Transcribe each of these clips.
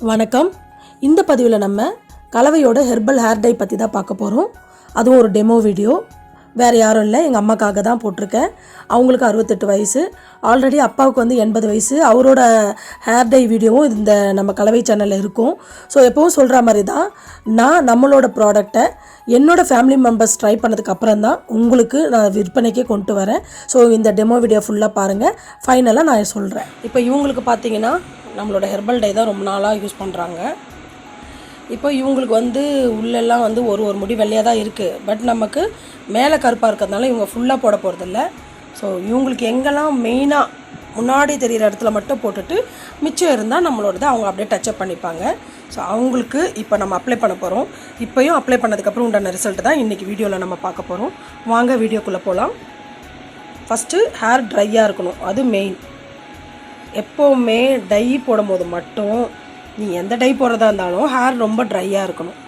வணக்கம். இந்த பதிவில் நம்ம கலவையோட ஹெர்பல் ஹேர் டை பற்றி தான் பார்க்க போகிறோம் அதுவும் ஒரு டெமோ வீடியோ வேறு யாரும் இல்லை எங்கள் அம்மாக்காக தான் போட்டிருக்கேன். அவங்களுக்கு அறுபத்தெட்டு வயசு. ஆல்ரெடி அப்பாவுக்கு வந்து எண்பது வயசு. அவரோட ஹேர் டை வீடியோவும் இந்த நம்ம கலவை சேனலில் இருக்கும். ஸோ எப்போவும் சொல்கிற மாதிரி தான் நான் நம்மளோட ப்ராடக்டை என்னோடய ஃபேமிலி மெம்பர்ஸ் ட்ரை பண்ணதுக்கு அப்புறம் தான் உங்களுக்கு நான் விற்பனைக்கே கொண்டு வரேன். ஸோ இந்த டெமோ வீடியோ ஃபுல்லாக பாருங்கள் ஃபைனலாக நான் சொல்கிறேன் இப்போ இவங்களுக்கு பார்த்தீங்கன்னா நம்மளோட ஹெர்பல் டை தான் ரொம்ப நாளாக யூஸ் பண்ணுறாங்க இப்போ இவங்களுக்கு வந்து உள்ளெல்லாம் வந்து ஒரு ஒரு முடி வெள்ளையாக தான் இருக்குது பட் நமக்கு மேலே கருப்பாக இருக்கிறதுனால இவங்க ஃபுல்லாக போட போகிறதில்ல ஸோ இவங்களுக்கு எங்கெல்லாம் மெயினாக முன்னாடி தெரிகிற இடத்துல மட்டும் போட்டுட்டு மிச்சம் இருந்தால் நம்மளோடது அவங்க அப்படியே டச்சப் பண்ணிப்பாங்க. ஸோ அவங்களுக்கு இப்போ நம்ம அப்ளை பண்ண போகிறோம் இப்போயும் அப்ளை பண்ணதுக்கப்புறம் உண்டான ரிசல்ட் தான் இன்றைக்கி வீடியோவில் நம்ம பார்க்க போகிறோம் வாங்க வீடியோக்குள்ளே போகலாம் ஃபஸ்ட்டு ஹேர் ட்ரையாக இருக்கணும். அது மெயின் எப்போவுமே டை போடும்போது மட்டும் நீ எந்த டை போடுறதா இருந்தாலும் ஹேர் ரொம்ப ட்ரையாக இருக்கணும்.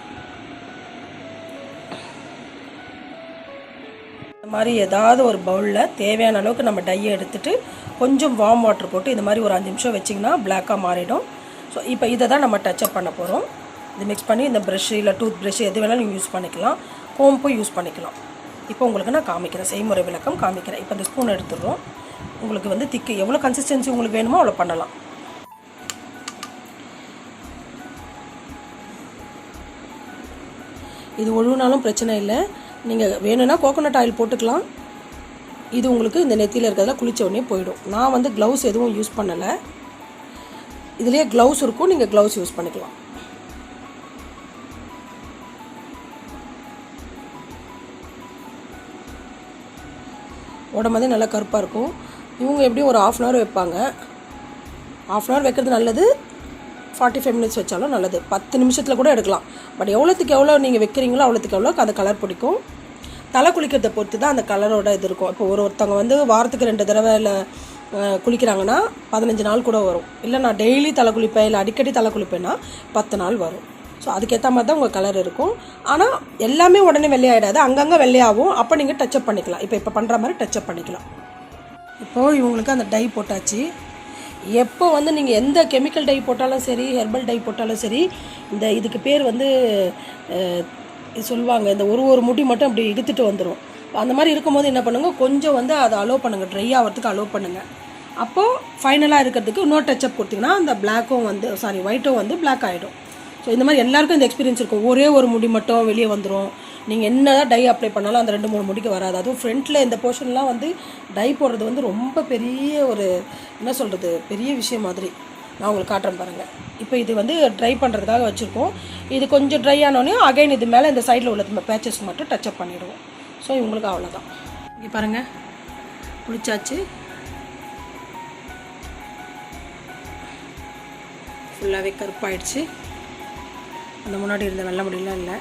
இந்த மாதிரி ஏதாவது ஒரு பவுலில் தேவையான அளவுக்கு நம்ம டையை எடுத்துட்டு கொஞ்சம் வார்ம் வாட்டர் போட்டு இந்த மாதிரி ஒரு அஞ்சு நிமிஷம் வச்சிங்கன்னா பிளாக்காக மாறிடும். ஸோ இப்போ இதை தான் நம்ம டச்சப் பண்ண போகிறோம் இது மிக்ஸ் பண்ணி இந்த ப்ரெஷ்ஷு இல்லை டூத் ப்ரெஷ்ஷு எது வேணாலும் நீங்கள் யூஸ் பண்ணிக்கலாம் கோம்பும் யூஸ் பண்ணிக்கலாம். இப்போ உங்களுக்கு நான் காமிக்கிறேன். செய்முறை விளக்கம் காமிக்கிறேன். இப்போ இந்த ஸ்பூன் எடுத்துடுறோம். உங்களுக்கு வந்து திக்கு எவ்வளோ கன்சிஸ்டன்சி உங்களுக்கு வேணுமோ அவ்வளோ பண்ணலாம். இது ஒழுகுனாலும் பிரச்சனை இல்லை. நீங்கள் வேணும்னா கோகோனட் ஆயில் போட்டுக்கலாம். இது உங்களுக்கு இந்த நெத்தியில் இருக்கிறதுல குளிச்ச உடனே போயிடும். நான் வந்து க்ளவுஸ் எதுவும் யூஸ் பண்ணலை. இதுலேயே க்ளவுஸ் இருக்கும். நீங்கள் க்ளவுஸ் யூஸ் பண்ணிக்கலாம். உடம்பு வந்து நல்லா கருப்பாக இருக்கும். இவங்க எப்படியும் ஒரு ஆஃப் அன் ஹவர் வைப்பாங்க. ஆஃப் அன் ஹவர் வைக்கிறது நல்லது. ஃபார்ட்டி ஃபைவ் மினிட்ஸ் வச்சாலும் நல்லது. பத்து நிமிஷத்தில் கூட எடுக்கலாம். பட் எவ்வளோத்துக்கு எவ்வளோ நீங்கள் வைக்கிறீங்களோ அவ்வளோத்துக்கு எவ்வளோ அந்த கலர் பிடிக்கும். தலை குளிக்கிறத பொறுத்து தான் அந்த கலரோட இது இருக்கும். இப்போ ஒரு ஒருத்தவங்க வந்து வாரத்துக்கு ரெண்டு தடவை இல்லை குளிக்கிறாங்கன்னா பதினஞ்சு நாள் கூட வரும். இல்லை நான் டெய்லி தலை குளிப்பேன் இல்லை அடிக்கடி தலை குளிப்பேன்னா பத்து நாள் வரும். ஸோ அதுக்கேற்ற மாதிரி தான் உங்கள் கலர் இருக்கும். ஆனால் எல்லாமே உடனே வெள்ளையாயிடாது. அங்கங்கே வெள்ளையாகும் அப்போ நீங்கள் டச்சப் பண்ணிக்கலாம். இப்போ இப்போ பண்ணுற மாதிரி டச்சப் பண்ணிக்கலாம். இப்போது இவங்களுக்கு அந்த டை போட்டாச்சு. எப்போ வந்து நீங்கள் எந்த கெமிக்கல் டை போட்டாலும் சரி ஹெர்பல் டை போட்டாலும் சரி இந்த இதுக்கு பேர் வந்து சொல்லுவாங்க இந்த ஒரு ஒரு முடி மட்டும் அப்படி இழுத்துட்டு வந்துடும் அந்த மாதிரி இருக்கும்போது என்ன பண்ணுங்கள் கொஞ்சம் வந்து அதை அலோவ் பண்ணுங்கள் ட்ரை ஆகிறதுக்கு அலோவ் பண்ணுங்கள் அப்போது ஃபைனலாக இருக்கிறதுக்கு இன்னொரு டச்சப் கொடுத்தீங்கன்னா அந்த பிளாக்கும் வந்து சாரி ஒயிட்டும் வந்து பிளாக் ஆகிடும் ஸோ இந்த மாதிரி எல்லாருக்கும் இந்த எக்ஸ்பீரியன்ஸ் இருக்கும். ஒரே ஒரு முடி மட்டும் வெளியே வந்துடும் நீங்கள் என்ன தான் டை அப்ளை பண்ணாலும் அந்த ரெண்டு மூணு முடிக்கு வராது. அதுவும் ஃப்ரண்ட்டில் இந்த போர்ஷன்லாம் வந்து டை போடுறது வந்து ரொம்ப பெரிய ஒரு என்ன சொல்கிறது பெரிய விஷயம் மாதிரி நான் உங்களுக்கு காட்டுறேன் பாருங்கள் இப்போ இது வந்து ட்ரை பண்ணுறதுக்காக வச்சுருக்கோம். இது கொஞ்சம் ட்ரை ஆனோடனே அகைன் இது மேலே இந்த சைடில் உள்ள பேச்சஸ் மட்டும் டச்சப் பண்ணிவிடுவோம் ஸோ இவங்களுக்கு அவ்வளோதான் இங்கே பாருங்கள் குளிச்சாச்சு ஃபுல்லாகவே கருப்பாயிடுச்சு. அந்த முன்னாடி இருந்த வெள்ளை முடியலாம் இல்லை.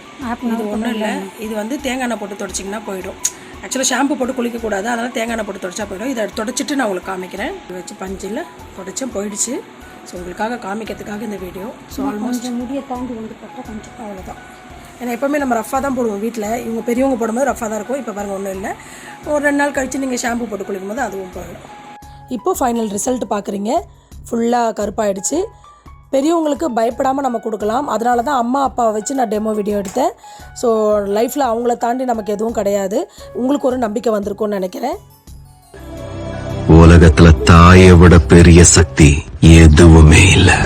இது ஒன்றும் இல்லை. இது வந்து தேங்காய் எண்ணெய் போட்டு தொடச்சிங்கன்னா போயிடும். ஆக்சுவலாக ஷாம்பு போட்டு குளிக்கக்கூடாது அதனால் தேங்காய் எண்ணெய் போட்டு தொடச்சா போயிடும். இதை தொடச்சிட்டு நான் உங்களுக்கு காமிக்கிறேன். இது வச்சு பஞ்சில் தொடச்சேன். போயிடுச்சு. ஸோ உங்களுக்காக காமிக்கிறதுக்காக இந்த வீடியோ. ஸோ ஆல்மோஸ்ட் முடியை தாண்டி வந்து பார்த்தா கொஞ்சம் அவ்வளோதான் ஏன்னா எப்போவுமே நம்ம ரஃபாக தான் போடுவோம் வீட்டில் இவங்க பெரியவங்க போடும்போது ரஃபாக தான் இருக்கும். இப்போ பாருங்கள் ஒன்றும் இல்லை. ஒரு ரெண்டு நாள் கழித்து நீங்கள் ஷாம்பு போட்டு குளிக்கும்போது அதுவும் போயிடும். இப்போ ஃபைனல் ரிசல்ட் பார்க்குறீங்க ஃபுல்லாக கருப்பாயிடுச்சு. பெரியவங்களுக்கு பயப்படாமல் நம்ம கொடுக்கலாம். அதனால தான் அம்மா அப்பாவை வச்சு நான் டெமோ வீடியோ எடுத்தேன். ஸோ லைஃப்பில் அவங்கள தாண்டி நமக்கு எதுவும் கிடையாது. உங்களுக்கு ஒரு நம்பிக்கை வந்திருக்கும்னு நினைக்கிறேன். உலகத்துல தாயை விட பெரிய சக்தி எதுவுமே இல்லை.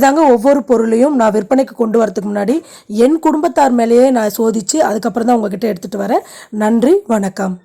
தாங்க ஒவ்வொரு பொருளையும் நான் விற்பனைக்கு கொண்டு வரதுக்கு முன்னாடி என் குடும்பத்தார் மேலேயே நான் சோதித்து அதுக்கப்புறம் தான் உங்ககிட்ட எடுத்துகிட்டு வரேன். நன்றி வணக்கம்.